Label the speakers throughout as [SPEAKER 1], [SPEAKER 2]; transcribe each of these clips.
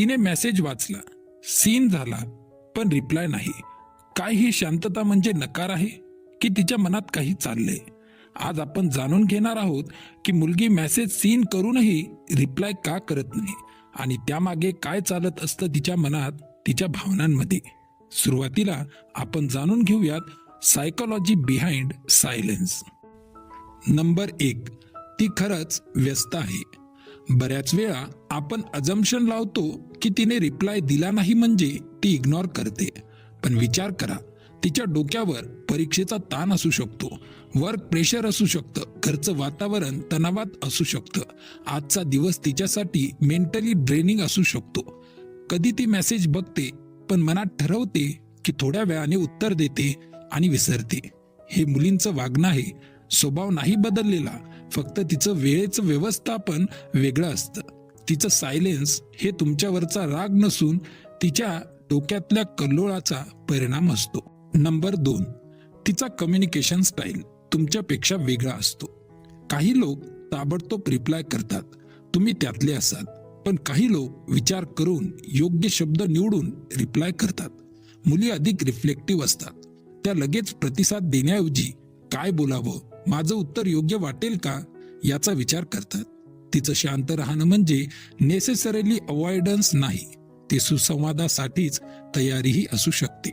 [SPEAKER 1] तिने मेसेज वाचला. सीन झाला पण रिप्लाय नाही. काय ही शांतता म्हणजे नकार आहे? की तिच्या मनात काही चाललंय? आज आपण जाणून घेणार आहोत की मुलगी मेसेज सीन करूनही रिप्लाय का करत नाही? आणि त्यामागे काय चालत असतं तिच्या मनात तिच्या भावनांमध्ये? सुरुवातीला आपण जाणून घेऊयात सायकोलॉजी बिहाइंड सायलेन्स नंबर एक ती खरंच व्यस्त आहे. बऱ्याच वेळा आपण अजम्पशन लावतो की तिने रिप्लाय दिला नाही म्हणजे ती इग्नोर करते. पण विचार करा तिच्या डोक्यावर परीक्षेचा ताण असू शकतो वर्क प्रेशर असू शकतं घरचं वातावरण तणावात असू शकतं आजचा दिवस तिच्यासाठी मेंटली ड्रेनिंग असू शकतो. कधी ती मेसेज बघते पण मनात ठरवते की थोड्या वेळाने उत्तर देते आणि विसरते. हे मुलींचं वागणं आहे स्वभाव नाही बदललेला फक्त तिचं वेळेचं व्यवस्थापन वेगळं असतं. तिचं सायलेन्स हे तुमच्यावरचा राग नसून तिच्या डोक्यातल्या कल्लोळाचा परिणाम असतो. नंबर दोन तिचा कम्युनिकेशन स्टाईल तुमच्यापेक्षा वेगळा असतो. काही लोक ताबडतोब रिप्लाय करतात. तुम्ही त्यातले असाल. पण काही लोक विचार करून योग्य शब्द निवडून रिप्लाय करतात. मुली अधिक रिफ्लेक्टिव्ह असतात. त्या लगेच प्रतिसाद देण्याऐवजी काय बोलावं माझं उत्तर योग्य वाटेल का याचा विचार करतात. तिचं शांत राहणं म्हणजे नेसेसरीली अवॉइडन्स नाही. ते सुसंवादासाठीच तयारीही असू शकते.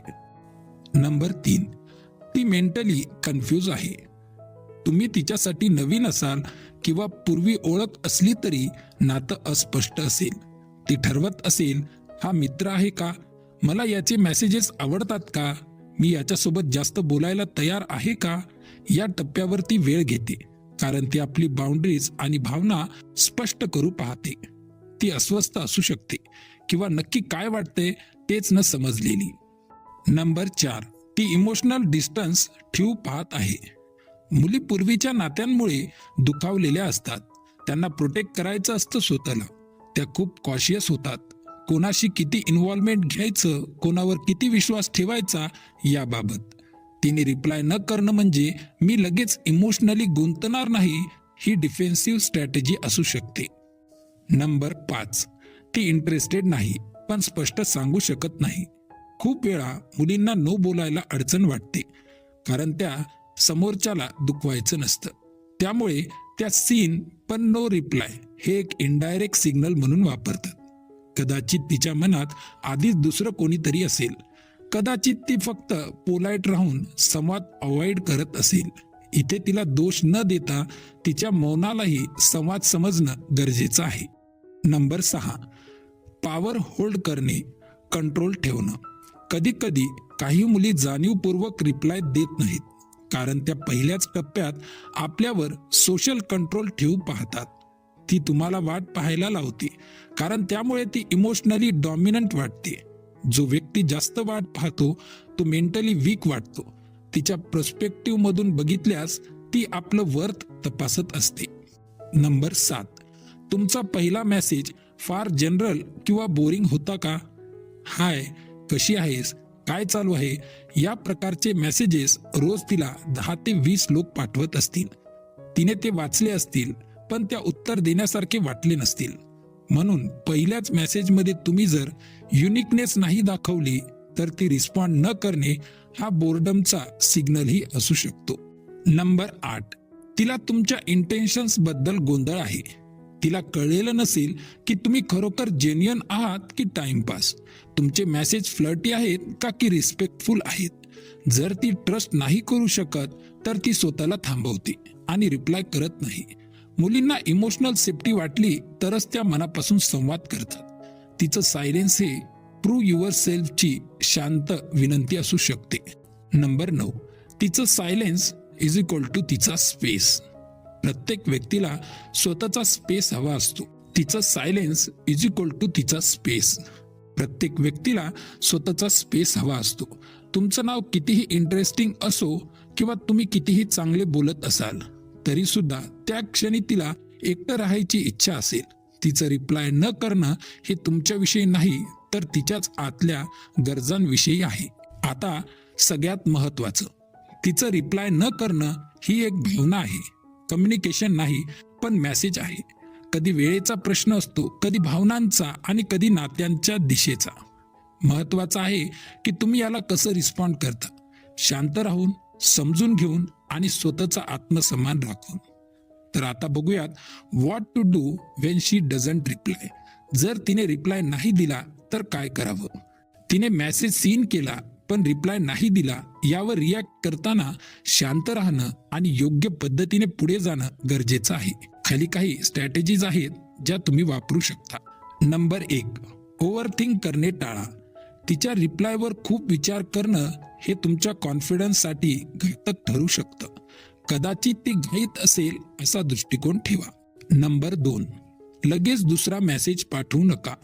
[SPEAKER 1] नंबर तीन. ती मेंटली कन्फ्यूज आहे. तुम्ही तिच्यासाठी नवीन असाल किंवा पूर्वी ओळख असली तरी नातं अस्पष्ट असेल. ती ठरवत असेल हा मित्र आहे का? मला याचे मेसेजेस आवडतात का? मी याच्यासोबत जास्त बोलायला तयार आहे का? या टप्प्यावर ती वेळ घेते कारण ती आपली बाउंड्रीज आणि भावना स्पष्ट करू पाहते. ती अस्वस्थ असू शकते किंवा नक्की काय वाटते तेच न समजलेली. नंबर चार ती इमोशनल डिस्टन्स ठेवू पाहत आहे. मुली पूर्वीच्या नात्यांमुळे दुखावलेल्या असतात. त्यांना प्रोटेक्ट करायचं असतं स्वतःला. त्या खूप कॉशियस होतात. कोणाशी किती इन्व्हॉल्वमेंट घ्यायचं कोणावर किती विश्वास ठेवायचा याबाबत. तिने रिप्लाय न करणं म्हणजे मी लगेच इमोशनली गुंतणार नाही ही डिफेन्सिव्ह स्ट्रॅटेजी असू शकते. नंबर पाच. ती इंटरेस्टेड नाही पण स्पष्ट सांगू शकत नाही. खूप वेळा मुलींना नो बोलायला अडचण वाटते कारण त्या समोरच्याला दुखवायचं नसतं. त्यामुळे त्या सीन पण नो रिप्लाय हे एक इनडायरेक्ट सिग्नल म्हणून वापरतात. कदाचित तिच्या मनात आधीच दुसरं कोणीतरी असेल कदाचित ती फक्त पोलाईट राहून संवाद अवॉइड करत असेल. इथे तिला दोष न देता तिच्या मौनालाही संवाद समजणं गरजेचं आहे. नंबर सहा. पॉवर होल्ड करणे कंट्रोल ठेवणं. कधी कधी काही मुली जाणीवपूर्वक रिप्लाय देत नाहीत कारण त्या पहिल्याच टप्प्यात आपल्यावर सोशल कंट्रोल ठेवू पाहतात. ती तुम्हाला वाट पाहायला लावते कारण त्यामुळे ती इमोशनली डॉमिनंट वाटते. जो व्यक्ती जास्त वाट पाहतो तो मेंटली वीक वाटतो. तिच्या प्रोस्पेक्टिव्ह मधून बघितल्यास ती आपलं वर्थ तपासत असते. नंबर सात. तुमचा पहिला मेसेज फार जनरल किंवा बोरिंग होता का? हाय कशी आहेस? काय चालू आहे? या प्रकारचे मेसेजेस रोज तिला दहा ते वीस लोक पाठवत असतील. तिने ते वाचले असतील पण त्या उत्तर देण्यासारखे वाटले नसतील. म्हणून पहिल्याच मेसेजमध्ये तुम्ही जर युनिकनेस नाही दाखवली तर ती रिस्पॉन्ड न करणे हा बोर्डमचा सिग्नलही असू शकतो. नंबर आठ. तिला तुमच्या इंटेन्शन्सबद्दल गोंधळ आहे. तिला कळलेलं नसेल की तुम्ही खरोखर जेन्युअन आहात की टाइमपास तुमचे मेसेज फ्लर्टी आहेत का की रिस्पेक्टफुल आहेत? जर ती ट्रस्ट नाही करू शकत तर ती स्वतःला थांबवते आणि रिप्लाय करत नाही. मुलींना इमोशनल सेफ्टी वाटली तरच त्या मनापासून संवाद करतात. तिचं सायलेन्स हे प्रू युअर सेल्फची शांत विनंती असू शकते. नंबर नऊ तिचं सायलेन्स इज इक्वल टू तिचा स्पेस प्रत्येक व्यक्तीला स्वतःचा स्पेस हवा असतो. तिचं सायलेन्स इज इक्वल टू तिचा स्पेस प्रत्येक व्यक्तीला स्वतःचा स्पेस हवा असतो. तुमचं नाव कितीही इंटरेस्टिंग असो किंवा तुम्ही कितीही चांगले बोलत असाल तरी सुद्धा त्या क्षणी तिला एकटं राहायची इच्छा असेल. तिचं रिप्लाय न करणं हे तुमच्याविषयी नाही तर तिच्याच आतल्या गरजांविषयी आहे. आता सगळ्यात महत्वाचं तिचं रिप्लाय न करणं ही एक भावना आहे. कम्युनिकेशन नाही पण मेसेज आहे. कधी वेळेचा प्रश्न असतो कधी भावनांचा आणि कधी नात्यांच्या दिशेचा. महत्वाचं आहे की तुम्ही याला कसं रिस्पॉन्ड करता? शांत राहून समजून घेऊन आणि स्वतःचा आत्मसन्मान राखून. तर आता बघूयात what to do when she doesn't reply जर तिने रिप्लाय नाही दिला तर काय करावं? तिने मेसेज सीन केला पण रिप्लाय नाही दिला यावर रिॲक्ट करताना शांत राहणं आणि योग्य पद्धतीने पुढे जाणं गरजेचं आहे. खाली काही स्ट्रॅटेजीज आहेत ज्या तुम्ही वापरू शकता. नंबर एक ओव्हरथिंक करणे टाळा. तिच्या रिप्लायवर खूप विचार करणं हे तुमच्या कॉन्फिडन्ससाठी घातक ठरू शकतं. कदाचित ती घाईत असेल असा दृष्टिकोन ठेवा. नंबर दोन. लगेच दुसरा मेसेज पाठवू नका.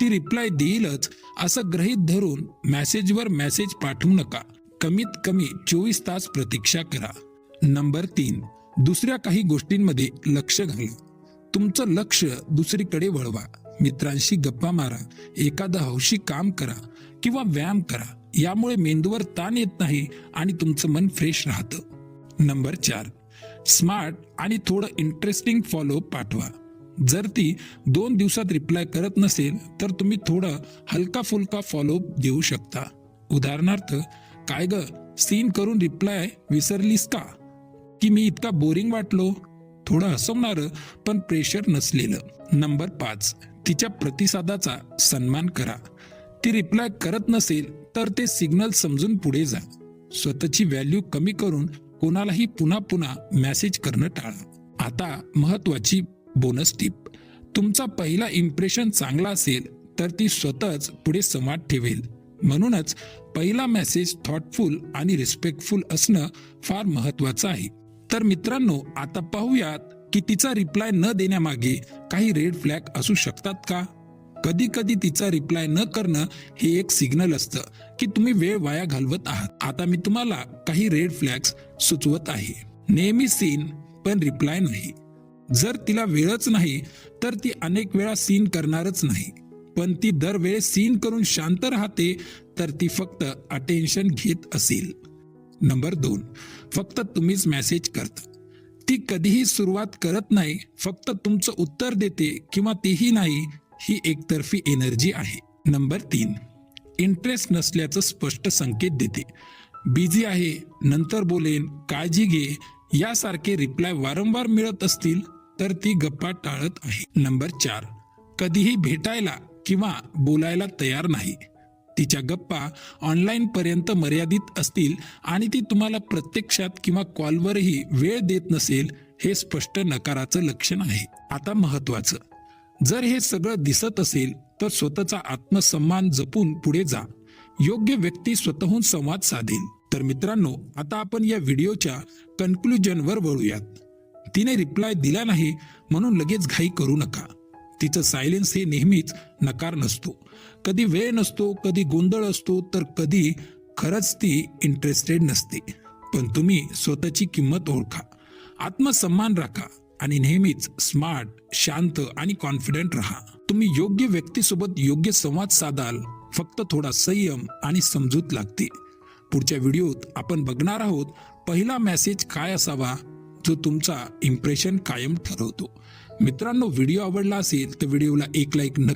[SPEAKER 1] ती रिप्लाय देईलच असं ग्रहित धरून मेसेजवर मेसेज पाठवू नका. कमीत कमी चोवीस तास प्रतीक्षा करा. नंबर तीन. दुसऱ्या काही गोष्टींमध्ये लक्ष घाला. तुमचं लक्ष दुसरीकडे वळवा. मित्रांशी गप्पा मारा एखादं हौशी काम करा किंवा व्यायाम करा यामुळे मेंदूवर ताण येत नाही आणि तुमचं मन फ्रेश राहतं. नंबर चार स्मार्ट आणि थोडं इंटरेस्टिंग फॉलो पाठवा. जर ती दोन दिवसात रिप्लाय करत नसेल तर तुम्ही थोडं हलका फुलका फॉलो देऊ शकता. उदाहरणार्थ काय ग सीन करून रिप्लाय विसरलीस का? की मी इतका बोरिंग वाटलो? थोडं हसवणार पण प्रेशर नसलेलं. नंबर पाच तिच्या प्रतिसादाचा सन्मान करा. ती रिप्लाय करत नसेल तर ते सिग्नल समजून पुढे जा. स्वतःची व्हॅल्यू कमी करून कोणालाही पुन्हा पुन्हा मेसेज करणं टाळा. आता महत्वाची बोनस टिप तुमचा पहिला इम्प्रेशन चांगला असेल तर ती स्वतःच पुढे संवाद ठेवेल. म्हणूनच पहिला मेसेज थॉटफुल आणि रिस्पेक्टफुल असणं फार महत्वाचं आहे. तर मित्रांनो आता पाहूयात की तिचा रिप्लाय न देण्यामागे काही रेड फ्लॅग असू शकतात का? कधी कधी तिचा रिप्लाय न करणं हे एक सिग्नल असतं की तुम्ही वेळ वाया घालवत आहात. आता मी तुम्हाला काही रेड फ्लॅग्स सुचवत आहे. नेहमी सीन पण रिप्लाय नाही. जर तिला वेळच नाही तर ती अनेक वेळा सीन करणारच नाही. पण ती दरवेळेस सीन करून शांत राहते तर ती फक्त अटेन्शन घेत असेल. नंबर दोन फक्त तुम्हीच मेसेज करता. ती कधीही सुरुवात करत नाही फक्त तुमचं उत्तर देते किंवा तेही नाही ही एकतर्फी एनर्जी आहे. नंबर तीन. इंटरेस्ट नसल्याचं स्पष्ट संकेत देते. बिझी आहे नंतर बोलेन काळजी घे यासारखे रिप्लाय वारंवार मिळत असतील तर ती गप्पा टाळत आहे. नंबर चार. कधीही भेटायला किंवा बोलायला तयार नाही. तिच्या गप्पा ऑनलाईन पर्यंत मर्यादित असतील आणि ती तुम्हाला प्रत्यक्षात किंवा कॉलवरही वेळ देत नसेल हे स्पष्ट नकाराचं लक्षण आहे. आता महत्वाचं जर हे सगळं दिसत असेल तर स्वतःचा आत्मसन्मान जपून पुढे जा. योग्य व्यक्ती स्वतःहून संवाद साधेल. तर मित्रांनो आता आपण या व्हिडिओच्या कन्क्लुजनवर वळूयात. तिने रिप्लाय दिला नाही म्हणून लगेच घाई करू नका. तिचं सायलेन्स हे नेहमीच नकार नसतो. कधी वेळ नसतो कधी गोंधळ असतो तर कधी खरंच ती इंटरेस्टेड नसते. पण तुम्ही स्वतःची किंमत ओळखा. आत्मसन्मान राखा आणि नेहमीच स्मार्ट शांत आणि कॉन्फिडंट राहा. तुम्ही योग्य व्यक्तीसोबत योग्य संवाद साधाल फक्त थोडा संयम आणि समजूत लागते. पुढच्या व्हिडिओत आपण बघणार आहोत पहिला मेसेज काय असावा जो तुमचा इम्प्रेशन कायम ठरवतो. मित्रांनो व्हिडिओ आवडला असेल तर व्हिडिओला एक लाईक नक्की